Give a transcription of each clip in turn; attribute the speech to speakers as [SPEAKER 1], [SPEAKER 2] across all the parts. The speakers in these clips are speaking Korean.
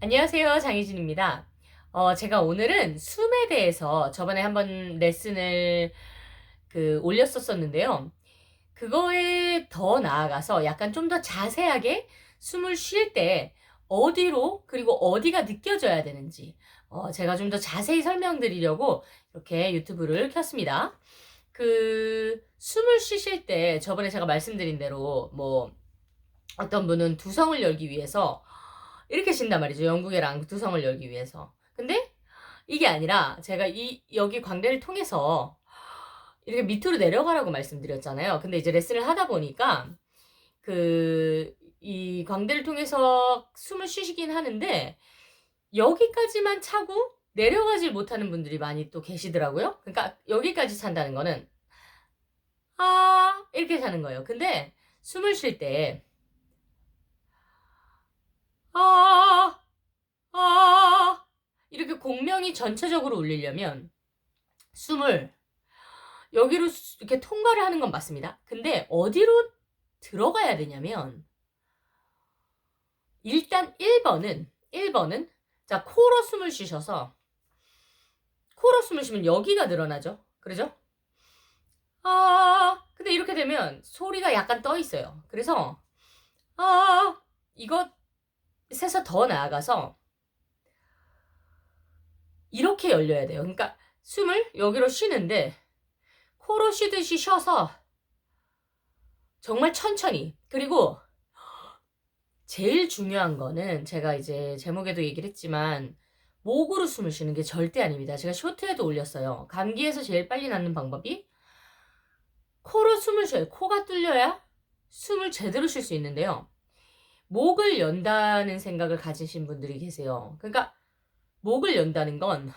[SPEAKER 1] 안녕하세요. 장희진입니다. 어, 제가 오늘은 숨에 대해서 저번에 한번 레슨을 그 올렸었었는데요. 그거에 더 나아가서 약간 좀 더 자세하게 숨을 쉴 때 어디로 그리고 어디가 느껴져야 되는지 어, 제가 좀 더 자세히 설명드리려고 이렇게 유튜브를 켰습니다. 그 숨을 쉬실 때 저번에 제가 말씀드린 대로 뭐 어떤 분은 두성을 열기 위해서 이렇게 쉰단 말이죠. 영국의 두성을 열기 위해서. 근데 이게 아니라 제가 이 여기 광대를 통해서 이렇게 밑으로 내려가라고 말씀드렸잖아요. 근데 이제 레슨을 하다 보니까 그 이 광대를 통해서 숨을 쉬시긴 하는데 여기까지만 차고 내려가질 못하는 분들이 많이 또 계시더라고요. 그러니까 여기까지 찬다는 거는 아 이렇게 차는 거예요. 근데 숨을 쉴 때 아, 아, 이렇게 공명이 전체적으로 울리려면 숨을 여기로 수- 이렇게 통과를 하는 건 맞습니다. 근데 어디로 들어가야 되냐면 일단 1번은 1번은 자, 코로 숨을 쉬셔서 코로 숨을 쉬면 여기가 늘어나죠. 그러죠? 아, 근데 이렇게 되면 소리가 약간 떠 있어요. 그래서 아, 이거 세서 더 나아가서 이렇게 열려야 돼요. 그러니까 숨을 여기로 쉬는데 코로 쉬듯이 쉬어서 정말 천천히 그리고 제일 중요한 거는 제가 이제 제목에도 얘기를 했지만 목으로 숨을 쉬는 게 절대 아닙니다. 제가 쇼트에도 올렸어요. 감기에서 제일 빨리 낫는 방법이 코로 숨을 쉬어요. 코가 뚫려야 숨을 제대로 쉴 수 있는데요. 목을 연다는 생각을 가지신 분들이 계세요. 그러니까 목을 연다는 건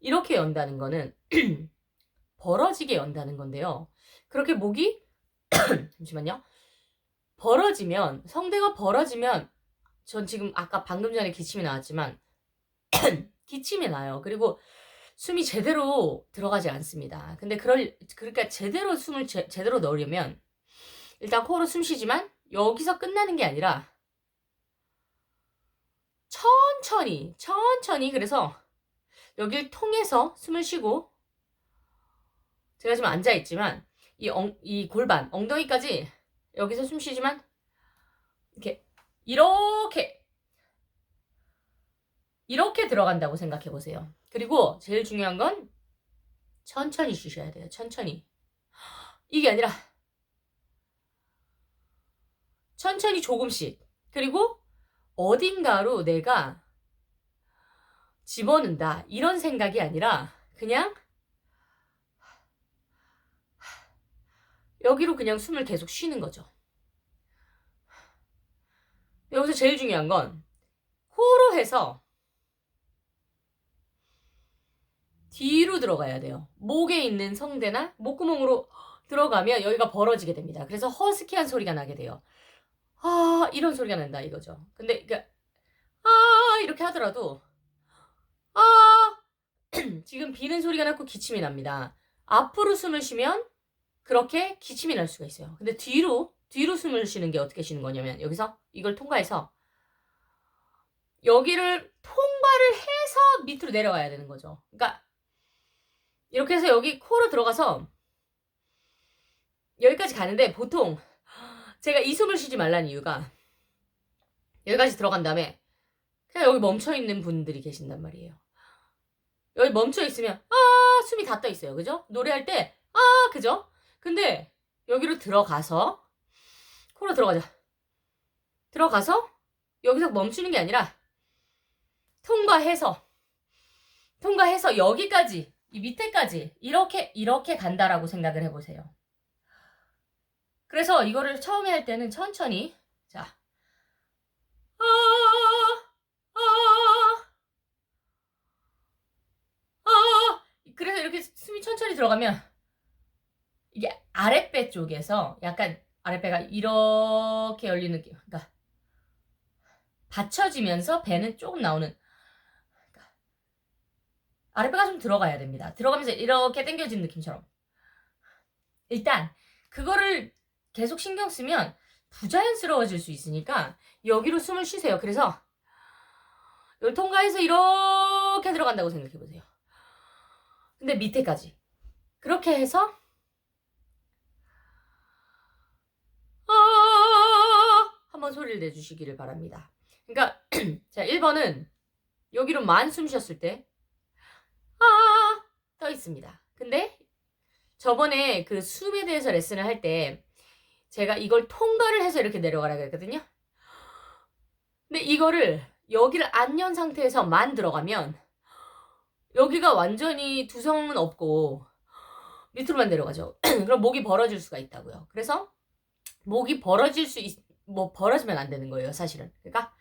[SPEAKER 1] 이렇게 연다는 거는 벌어지게 연다는 건데요. 그렇게 목이 잠시만요. 벌어지면 성대가 벌어지면 전 지금 아까 방금 전에 기침이 나왔지만 기침이 나요. 그리고 숨이 제대로 들어가지 않습니다. 근데 그럴 그러니까 제대로 숨을 제, 제대로 넣으려면 일단 코로 숨 쉬지만 여기서 끝나는 게 아니라 천천히 천천히 그래서 여길 통해서 숨을 쉬고 제가 지금 앉아 있지만 이, 엉, 이 골반 엉덩이까지 여기서 숨 쉬지만 이렇게 이렇게 이렇게 들어간다고 생각해 보세요. 그리고 제일 중요한 건 천천히 쉬셔야 돼요. 천천히 이게 아니라 천천히 조금씩. 그리고 어딘가로 내가 집어넣는다. 이런 생각이 아니라 그냥 여기로 그냥 숨을 계속 쉬는 거죠. 여기서 제일 중요한 건 코로 해서 뒤로 들어가야 돼요. 목에 있는 성대나 목구멍으로 들어가면 여기가 벌어지게 됩니다. 그래서 허스키한 소리가 나게 돼요. 아, 이런 소리가 난다 이거죠. 근데 그러니까 아, 이렇게 하더라도 아, 지금 비는 소리가 나고 기침이 납니다. 앞으로 숨을 쉬면 그렇게 기침이 날 수가 있어요. 근데 뒤로 뒤로 숨을 쉬는 게 어떻게 쉬는 거냐면 여기서 이걸 통과해서 여기를 통과를 해서 밑으로 내려가야 되는 거죠. 그러니까 이렇게 해서 여기 코로 들어가서 여기까지 가는데 보통 제가 이 숨을 쉬지 말라는 이유가 여기까지 들어간 다음에 그냥 여기 멈춰 있는 분들이 계신단 말이에요. 여기 멈춰 있으면 아 숨이 다 떠 있어요. 그죠? 노래할 때 아 그죠? 근데 여기로 들어가서 코로 들어가자. 들어가서 여기서 멈추는 게 아니라 통과해서 통과해서 여기까지 이 밑에까지 이렇게 이렇게 간다라고 생각을 해보세요. 그래서 이거를 처음에 할 때는 천천히 자 아, 아, 아. 그래서 이렇게 숨이 천천히 들어가면 이게 아랫배 쪽에서 약간 아랫배가 이렇게 열리는 느낌. 그러니까 받쳐지면서 배는 조금 나오는. 그러니까 아랫배가 좀 들어가야 됩니다. 들어가면서 이렇게 당겨진 느낌처럼. 일단 그거를 계속 신경 쓰면 부자연스러워질 수 있으니까 여기로 숨을 쉬세요. 그래서 이걸 통과해서 이렇게 들어간다고 생각해 보세요. 근데 밑에까지 그렇게 해서 아 한번 소리를 내주시기를 바랍니다. 그러니까 자 1번은 여기로 만 숨 쉬었을 때 아, 떠 있습니다. 근데 저번에 그 숨에 대해서 레슨을 할때 제가 이걸 통과를 해서 이렇게 내려가라 그랬거든요. 근데 이거를 여기를 안 연 상태에서 만 들어가면 여기가 완전히 두성은 없고 밑으로만 내려가죠. 그럼 목이 벌어질 수가 있다고요. 그래서 목이 벌어질 수 있, 뭐 벌어지면 안 되는 거예요, 사실은. 그러니까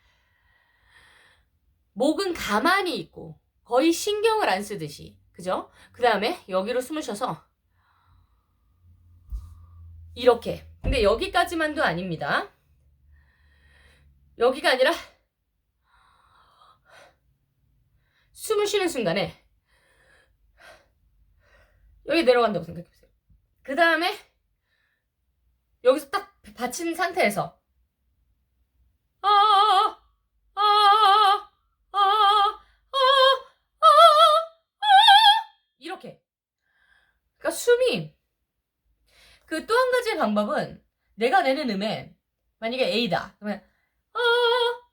[SPEAKER 1] 목은 가만히 있고 거의 신경을 안 쓰듯이 그죠? 그 다음에 여기로 숨을 쉬어서 이렇게 근데 여기까지만도 아닙니다. 여기가 아니라 숨을 쉬는 순간에 여기 내려간다고 생각해보세요. 그 다음에 여기서 딱 받친 상태에서 방법은 내가 내는 음에 만약에 A다. 그러면 아,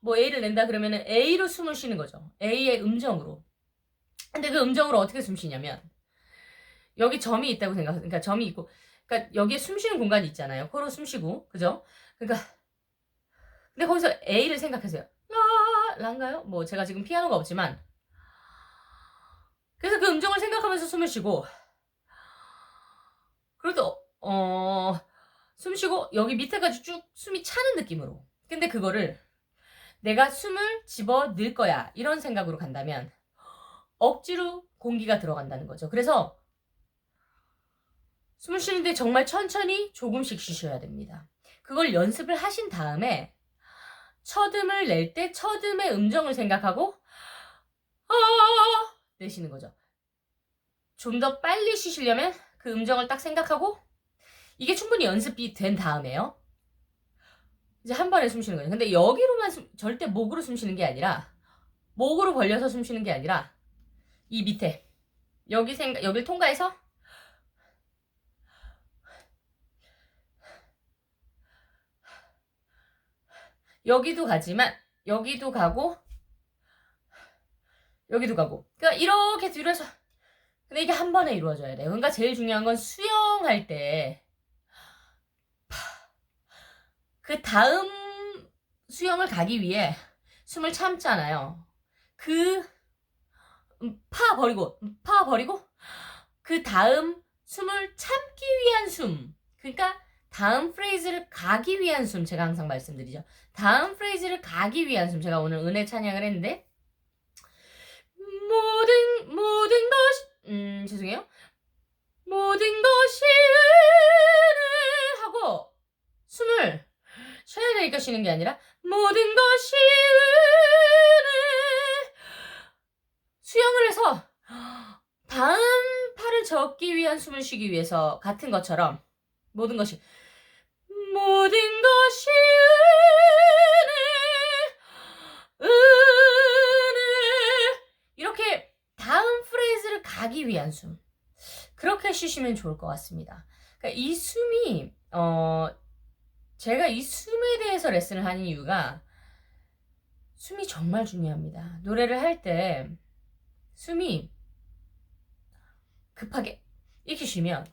[SPEAKER 1] 뭐 A를 낸다 그러면 은 A로 숨을 쉬는 거죠. A의 음정으로. 근데 그 음정으로 어떻게 숨 쉬냐면 여기 점이 있다고 생각하세요. 그러니까 점이 있고 그러니까 여기에 숨 쉬는 공간이 있잖아요. 코로 숨 쉬고. 그죠? 그러니까 근데 거기서 A를 생각하세요. 라, 라인가요? 뭐 제가 지금 피아노가 없지만 그래서 그 음정을 생각하면서 숨을 쉬고 그래도 어, 숨 쉬고 여기 밑에까지 쭉 숨이 차는 느낌으로. 근데 그거를 내가 숨을 집어 넣을 거야. 이런 생각으로 간다면 억지로 공기가 들어간다는 거죠. 그래서 숨을 쉬는데 정말 천천히 조금씩 쉬셔야 됩니다. 그걸 연습을 하신 다음에 첫음을 낼 때 첫음의 음정을 생각하고 아 내쉬는 거죠. 좀 더 빨리 쉬시려면 그 음정을 딱 생각하고 이게 충분히 연습이 된 다음에요. 이제 한 번에 숨 쉬는 거예요. 근데 여기로만 숨, 절대 목으로 숨 쉬는 게 아니라 목으로 벌려서 숨 쉬는 게 아니라 이 밑에 여기 생각 여기를 통과해서 여기도 가지만 여기도 가고 여기도 가고 그러니까 이렇게 뒤로 해서 근데 이게 한 번에 이루어져야 돼요 그러니까 제일 중요한 건 수영할 때 그 다음 수영을 가기 위해 숨을 참잖아요. 그 음, 파 버리고 음, 파 버리고 그 다음 숨을 참기 위한 숨. 그러니까 다음 프레이즈를 가기 위한 숨 제가 항상 말씀드리죠. 다음 프레이즈를 가기 위한 숨 제가 오늘 은혜 찬양을 했는데 모든 모든 것이 음 죄송해요. 모든 것이 은혜 하고 숨을 쉬어야 되니까 쉬는 게 아니라 모든 것이 수영을 해서 다음 팔을 젓기 위한 숨을 쉬기 위해서 같은 것처럼 모든 것이 모든 것이 은혜. 은혜. 이렇게 다음 프레이즈를 가기 위한 숨. 그렇게 쉬시면 좋을 것 같습니다. 그러니까 이 숨이 어 제가 이 숨에 대해서 레슨을 하는 이유가 숨이 정말 중요합니다. 노래를 할 때 숨이 급하게 쉬면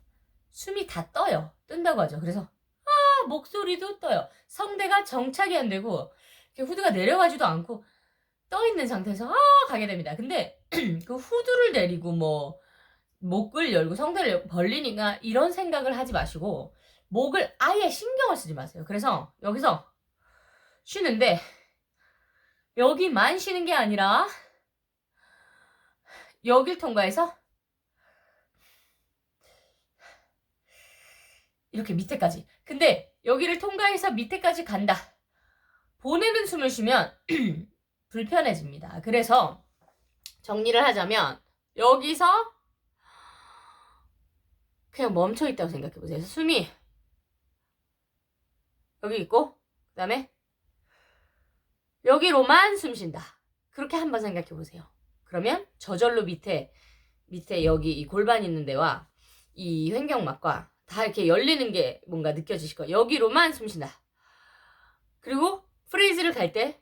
[SPEAKER 1] 숨이 다 떠요. 뜬다고 하죠. 그래서 아 목소리도 떠요. 성대가 정착이 안 되고 후드가 내려가지도 않고 떠 있는 상태에서 아 가게 됩니다. 근데 그 후드를 내리고 뭐 목을 열고 성대를 벌리니까 이런 생각을 하지 마시고 목을 아예 신경을 쓰지 마세요. 그래서 여기서 쉬는데 여기만 쉬는 게 아니라 여길 통과해서 이렇게 밑에까지. 근데 여기를 통과해서 밑에까지 간다. 보내는 숨을 쉬면 불편해집니다. 그래서 정리를 하자면 여기서 그냥 멈춰 있다고 생각해 보세요. 숨이 여기 있고 그 다음에 여기로만 숨 쉰다. 그렇게 한번 생각해 보세요. 그러면 저절로 밑에 밑에 여기 이 골반 있는 데와 이 횡격막과 다 이렇게 열리는 게 뭔가 느껴지실 거예요. 여기로만 숨 쉰다. 그리고 프레이즈를 갈 때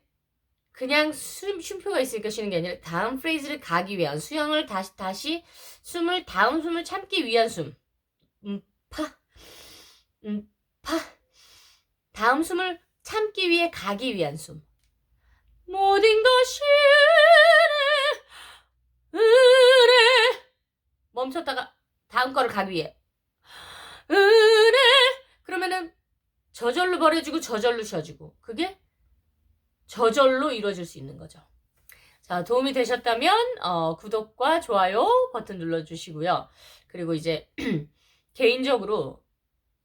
[SPEAKER 1] 그냥 숨, 쉼표가 있으니까 쉬는 게 아니라 다음 프레이즈를 가기 위한 수영을 다시 다시 숨을 다음 숨을 참기 위한 숨. 음, 파. 음, 파. 다음 숨을 참기 위해 가기 위한 숨. 모든 것이 은혜, 은혜. 멈췄다가 다음 거를 가기 위해. 은혜. 그러면은 저절로 버려지고 저절로 쉬어지고. 그게 저절로 이루어질 수 있는 거죠. 자, 도움이 되셨다면, 어, 구독과 좋아요 버튼 눌러주시고요. 그리고 이제, 개인적으로,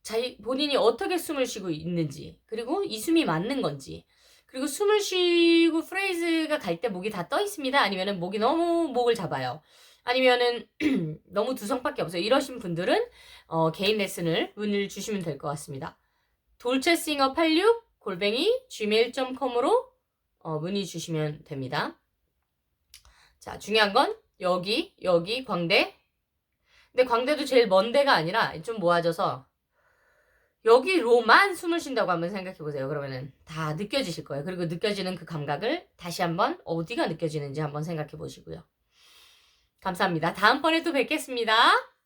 [SPEAKER 1] 자기, 본인이 어떻게 숨을 쉬고 있는지, 그리고 이 숨이 맞는 건지, 그리고 숨을 쉬고 프레이즈가 갈 때 목이 다 떠 있습니다. 아니면은 목이 너무 목을 잡아요. 아니면은 너무 두성밖에 없어요. 이러신 분들은, 어, 개인 레슨을 문의를 주시면 될 것 같습니다. 돌체싱어 86 골뱅이 gmail.com으로 어, 문의 주시면 됩니다. 자, 중요한 건 여기, 여기 광대. 근데 광대도 제일 먼 데가 아니라 좀 모아져서 여기로만 숨을 쉰다고 한번 생각해 보세요. 그러면은 다 느껴지실 거예요. 그리고 느껴지는 그 감각을 다시 한번 어디가 느껴지는지 한번 생각해 보시고요. 감사합니다. 다음번에 또 뵙겠습니다.